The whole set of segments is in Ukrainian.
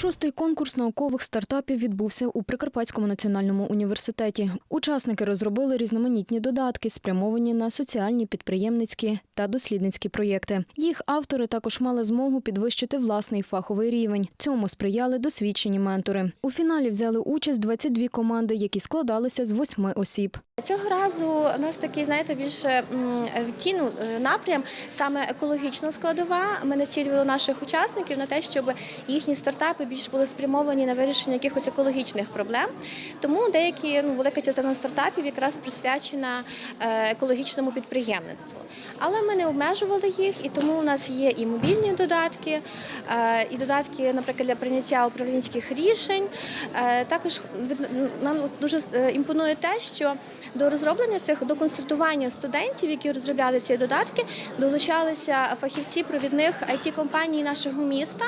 Шостий конкурс наукових стартапів відбувся у Прикарпатському національному університеті. Учасники розробили різноманітні додатки, спрямовані на соціальні, підприємницькі та дослідницькі проєкти. Їх автори також мали змогу підвищити власний фаховий рівень. Цьому сприяли досвідчені ментори. У фіналі взяли участь 22 команди, які складалися з восьми осіб. Цього разу у нас такий, знаєте, більше відтіну е, напрям, саме екологічна складова. Ми націлювали наших учасників на те, щоб їхні стартапи більш були спрямовані на вирішення якихось екологічних проблем. Тому деякі ну, велика частина стартапів якраз присвячена е, екологічному підприємництву. Але ми не обмежували їх, і тому у нас є і мобільні додатки, е, і додатки, наприклад, для прийняття управлінських рішень. Е, Також нам дуже імпонує те, що до розроблення цих до консультування студентів, які розробляли ці додатки, долучалися фахівці провідних it компаній нашого міста.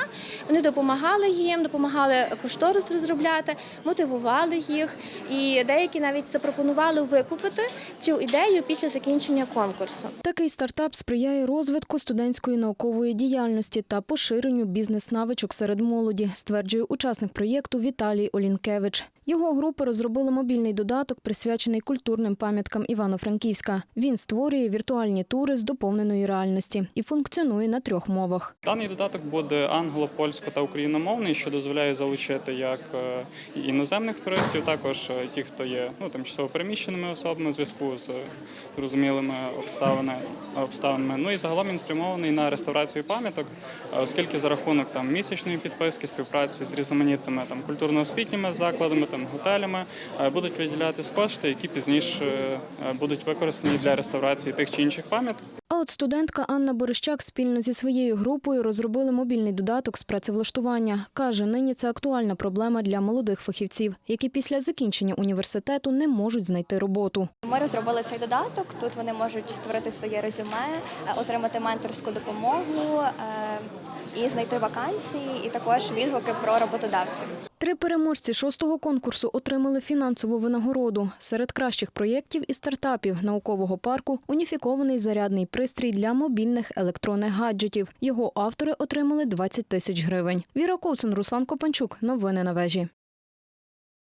Вони допомагали їм, допомагали кошторис розробляти, мотивували їх, і деякі навіть запропонували викупити цю ідею після закінчення конкурсу. Такий стартап сприяє розвитку студентської наукової діяльності та поширенню бізнес-навичок серед молоді, стверджує учасник проєкту Віталій Олінкевич. Його група розробила мобільний додаток, присвячений культурним пам'яткам Івано-Франківська. Він створює віртуальні тури з доповненої реальності і функціонує на трьох мовах. Даний додаток буде англо, польсько та україномовний, що дозволяє залучити як е, іноземних туристів, також е, ті, хто є ну, тимчасово переміщеними особами у зв'язку з зрозумілими обставинами. Ну і загалом він спрямований на реставрацію пам'яток, е, оскільки за рахунок там місячної підписки, співпраці з різноманітними там культурно-освітніми закладами, там готелями будуть виділятись кошти, які пізніше будуть використані для реставрації тих чи інших пам'яток. От студентка Анна Борищак спільно зі своєю групою розробили мобільний додаток з працевлаштування. Каже, нині це актуальна проблема для молодих фахівців, які після закінчення університету не можуть знайти роботу. Ми розробили цей додаток. Тут вони можуть створити своє резюме, е, отримати менторську допомогу е, і знайти вакансії, і також відгуки про роботодавців. Три переможці шостого конкурсу отримали фінансову винагороду. Серед кращих проєктів і стартапів наукового парку уніфікований зарядний пристрій для мобільних електронних гаджетів. Його автори отримали 20 тисяч гривень. Віра Ковцун, Руслан Копанчук. Новини на вежі.